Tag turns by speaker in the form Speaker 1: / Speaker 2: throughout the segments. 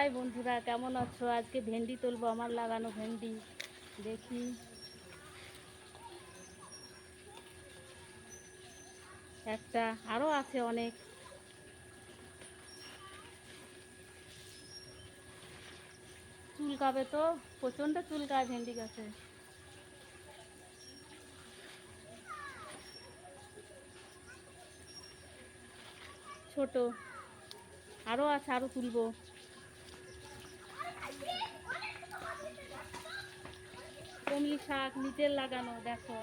Speaker 1: High বন্ধুরা, কেমন আছো? আজকে ভেন্ডি তুলবো, আমার লাগানো ভেন্ডি। দেখি। একটা আরও আছে অনেক। চুলকাবে তো, প্রচণ্ড চুলকায় ভেন্ডি গাছে। ছোট। আরও আছে আরও তুলবো। কমলি শাক নিজের লাগানো দেখো।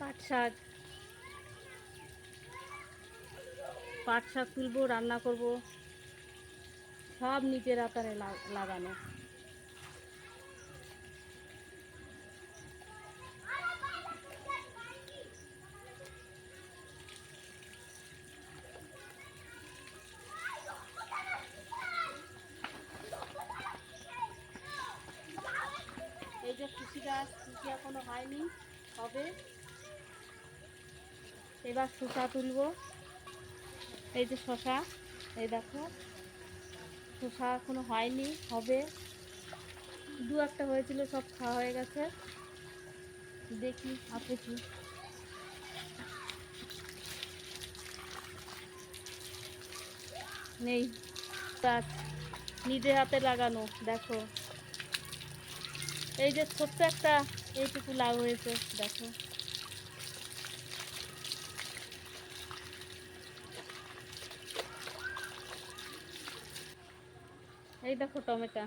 Speaker 1: পাট শাক। পাট শাক তুলবো রান্না করব। সব নিচের আকারে লাগানো। এই যে খুশি গাছ খুশি এখনও হয়নি, হবে। এবার শসা তুলবো। এই যে শশা এই দেখো। শসা এখনও হয়নি, হবে। দু একটা হয়েছিল, সব খাওয়া হয়ে গেছে। দেখি আছে কি। নেই গাছ নিজে হাতে লাগানো, দেখো। এই যে ছোট্ট একটা, এইটুকু লাউ হয়েছে, দেখো। এই দেখো টমেটো।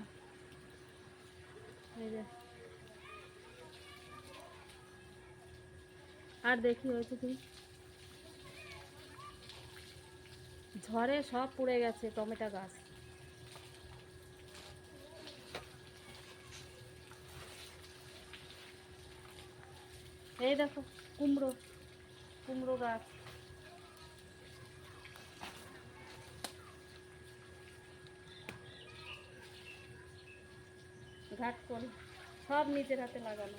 Speaker 1: এই যে। আর দেখি হয়েছে কি? ঝড়ে সব পুড়ে গেছে টমেটো গাছ। এই দেখো কুমড়ো কুমড়ো গাছ। ঘাট করে। সব নিজের হাতে লাগানো।